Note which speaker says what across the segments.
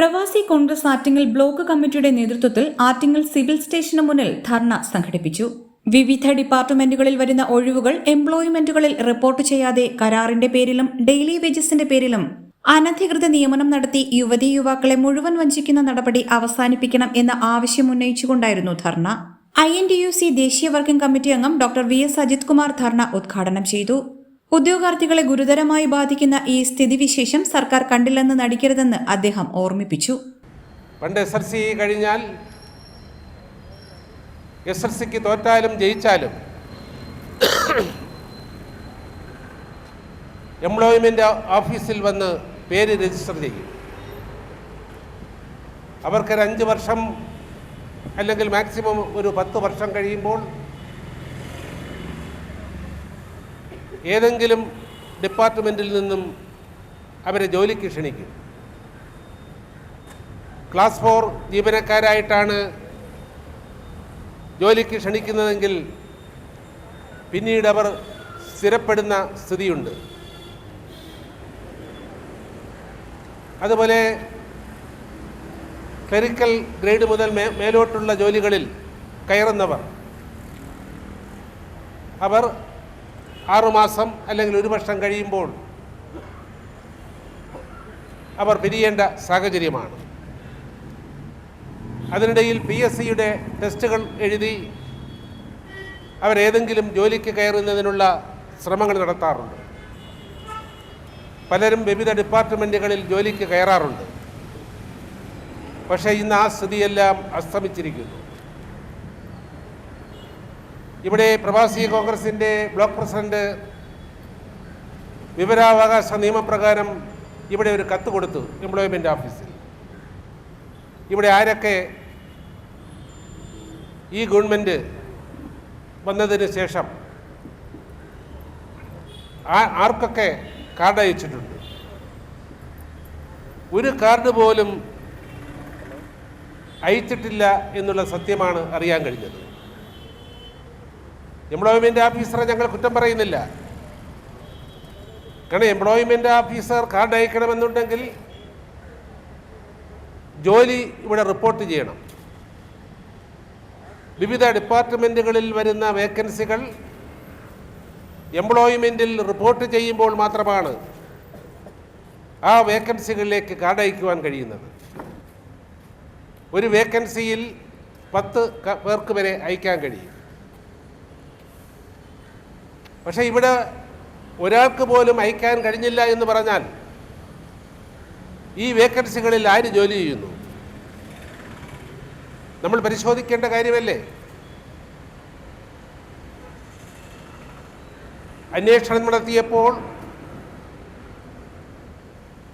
Speaker 1: പ്രവാസി കോൺഗ്രസ് ആറ്റിങ്ങൽ ബ്ലോക്ക് കമ്മിറ്റിയുടെ നേതൃത്വത്തിൽ ആറ്റിങ്ങൽ സിവിൽ സ്റ്റേഷന് മുന്നിൽ ധർണ സംഘടിപ്പിച്ചു. വിവിധ ഡിപ്പാർട്ട്മെന്റുകളിൽ വരുന്ന ഒഴിവുകൾ എംപ്ലോയ്മെന്റുകളിൽ റിപ്പോർട്ട് ചെയ്യാതെ കരാറിന്റെ പേരിലും ഡെയിലി വേജസിന്റെ പേരിലും അനധികൃത നിയമനം നടത്തി യുവതി യുവാക്കളെ മുഴുവൻ വഞ്ചിക്കുന്ന നടപടി അവസാനിപ്പിക്കണം എന്ന ആവശ്യം ഉന്നയിച്ചുകൊണ്ടായിരുന്നു ധർണ. I N T U C ദേശീയ വർക്കിംഗ് കമ്മിറ്റി അംഗം doctor V S Ajith Kumar ധർണ ഉദ്ഘാടനം ചെയ്തു. ഉദ്യോഗാർത്ഥികളെ ഗുരുതരമായി ബാധിക്കുന്ന ഈ സ്ഥിതിവിശേഷം സർക്കാർ കണ്ടില്ലെന്ന് നടിക്കരുതെന്ന് അദ്ദേഹം ഓർമ്മിപ്പിച്ചു.
Speaker 2: പണ്ട് എസ് എൽ സി കഴിഞ്ഞാൽ എസ് എൽ സിക്ക് തോറ്റാലും ജയിച്ചാലും എംപ്ലോയ്മെന്റ് ഓഫീസിൽ വന്ന് പേര് രജിസ്റ്റർ ചെയ്യും. അവർക്കൊരു അഞ്ച് വർഷം അല്ലെങ്കിൽ മാക്സിമം ഒരു പത്ത് വർഷം കഴിയുമ്പോൾ ഏതെങ്കിലും ഡിപ്പാർട്ട്മെന്റിൽ നിന്നും അവരെ ജോലിക്ക് ക്ഷണിക്കും. ക്ലാസ് ഫോർ ജീവനക്കാരായിട്ടാണ് ജോലിക്ക് ക്ഷണിക്കുന്നതെങ്കിൽ പിന്നീട് അവർ സ്ഥിരപ്പെടുന്ന സ്ഥിതിയുണ്ട്. അതുപോലെ ക്ലറിക്കൽ ഗ്രേഡ് മുതൽ മേ മേലോട്ടുള്ള ജോലികളിൽ കയറുന്നവർ അവർ ആറുമാസം അല്ലെങ്കിൽ ഒരു വർഷം കഴിയുമ്പോൾ അവർ പിരിയേണ്ട സാഹചര്യമാണ്. അതിനിടയിൽ പി എസ് സിയുടെ ടെസ്റ്റുകൾ എഴുതി അവരേതെങ്കിലും ജോലിക്ക് കയറുന്നതിനുള്ള ശ്രമങ്ങൾ നടത്താറുണ്ട്. പലരും വിവിധ ഡിപ്പാർട്ട്മെന്റുകളിൽ ജോലിക്ക് കയറാറുണ്ട്. പക്ഷേ ഇന്ന് ആ സ്ഥിതിയെല്ലാം അസ്തമിച്ചിരിക്കുന്നു. ഇവിടെ പ്രവാസി കോൺഗ്രസിന്റെ ബ്ലോക്ക് പ്രസിഡന്റ് വിവരാവകാശ നിയമപ്രകാരം ഇവിടെ ഒരു കത്ത് കൊടുത്തു എംപ്ലോയ്മെന്റ് ഓഫീസിൽ. ഇവിടെ ആരൊക്കെ ഈ ഗവൺമെന്റ് വന്നതിന് ശേഷം ആർക്കൊക്കെ കാർഡ് അയച്ചിട്ടുണ്ട്? ഒരു കാർഡ് പോലും അയച്ചിട്ടില്ല എന്നുള്ള സത്യമാണ് അറിയാൻ കഴിഞ്ഞത്. എംപ്ലോയ്മെന്റ് ഓഫീസറെ ഞങ്ങൾ കുറ്റം പറയുന്നില്ല. കാരണം എംപ്ലോയ്മെന്റ് ഓഫീസർ കാർഡ് അയക്കണമെന്നുണ്ടെങ്കിൽ ജോലി ഇവിടെ റിപ്പോർട്ട് ചെയ്യണം. വിവിധ ഡിപ്പാർട്ട്മെന്റുകളിൽ വരുന്ന വേക്കൻസികൾ എംപ്ലോയ്മെന്റിൽ റിപ്പോർട്ട് ചെയ്യുമ്പോൾ മാത്രമാണ് ആ വേക്കൻസികളിലേക്ക് കാർഡ് അയക്കുവാൻ കഴിയുന്നത്. ഒരു വേക്കൻസിയിൽ പത്ത് പേർക്ക് വരെ അയക്കാൻ കഴിയും. പക്ഷേ ഇവിടെ ഒരാൾക്ക് പോലും അയക്കാൻ കഴിഞ്ഞില്ല എന്ന് പറഞ്ഞാൽ ഈ വേക്കൻസികളിൽ ആര് ജോലി ചെയ്യുന്നു? നമ്മൾ പരിശോധിക്കേണ്ട കാര്യമല്ലേ? അന്വേഷണം നടത്തിയപ്പോൾ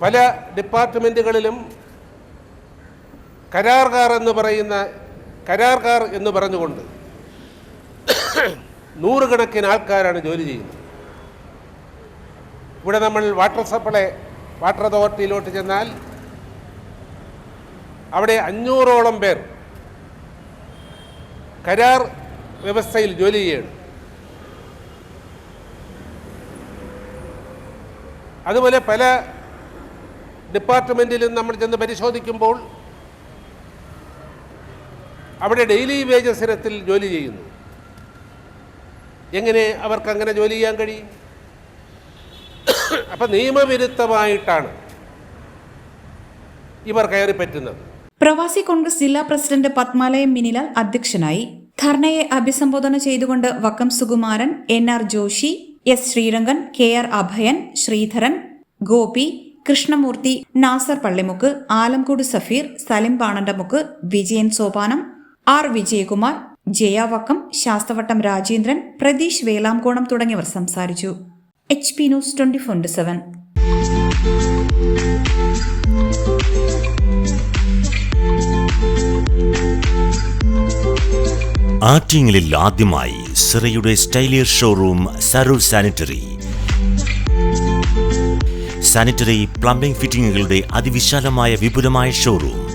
Speaker 2: പല ഡിപ്പാർട്ട്മെന്റുകളിലും കരാർകാർ എന്ന് പറയുന്ന കരാർകാർ എന്ന് പറഞ്ഞുകൊണ്ട് നൂറുകണക്കിന് ആൾക്കാരാണ് ജോലി ചെയ്യുന്നത്. ഇവിടെ നമ്മൾ വാട്ടർ സപ്ലൈ വാട്ടർ അതോറിറ്റിയിലോട്ട് ചെന്നാൽ അവിടെ അഞ്ഞൂറോളം പേർ കരാർ വ്യവസ്ഥയിൽ ജോലി ചെയ്യണം അതുപോലെ പല ഡിപ്പാർട്ട്മെന്റിലും നമ്മൾ ചെന്ന് പരിശോധിക്കുമ്പോൾ അവിടെ ഡെയിലി വേജസ് ഇനത്തിൽ ജോലി ചെയ്യുന്നു. എങ്ങനെ അവർക്ക് അങ്ങനെ ജോലി ചെയ്യാൻ കഴിയും? അപ്പം നിയമവിരുദ്ധമായിട്ടാണ് ഇവർ കയറി പറ്റുന്നത്.
Speaker 1: പ്രവാസി കോൺഗ്രസ് ജില്ലാ പ്രസിഡന്റ് പത്മാലയം മിനിലാൽ അധ്യക്ഷനായി ധർണയെ അഭിസംബോധന ചെയ്തുകൊണ്ട് Vakkam Sukumaran N R Joshi S. Sreerangan K R Abhayan Sreedharan Gopi Krishnamurthy Nasar Pallimukku Alamcode Safeer Salim Panandamukku Vijayan Sopanam R. Vijayakumar Jaya Vakkam Sasthavattom Rajendran Pratheesh Velamkonam തുടങ്ങിയവർ സംസാരിച്ചു. H P news twenty four seven.
Speaker 3: ആറ്റിങ്ങലിൽ ആദ്യമായി സിറയുടെ സ്റ്റൈലിയർ showroom Saroor sanitary. Sanitary plumbing ഫിറ്റിംഗുകളുടെ അതിവിശാലമായ വിപുലമായ showroom.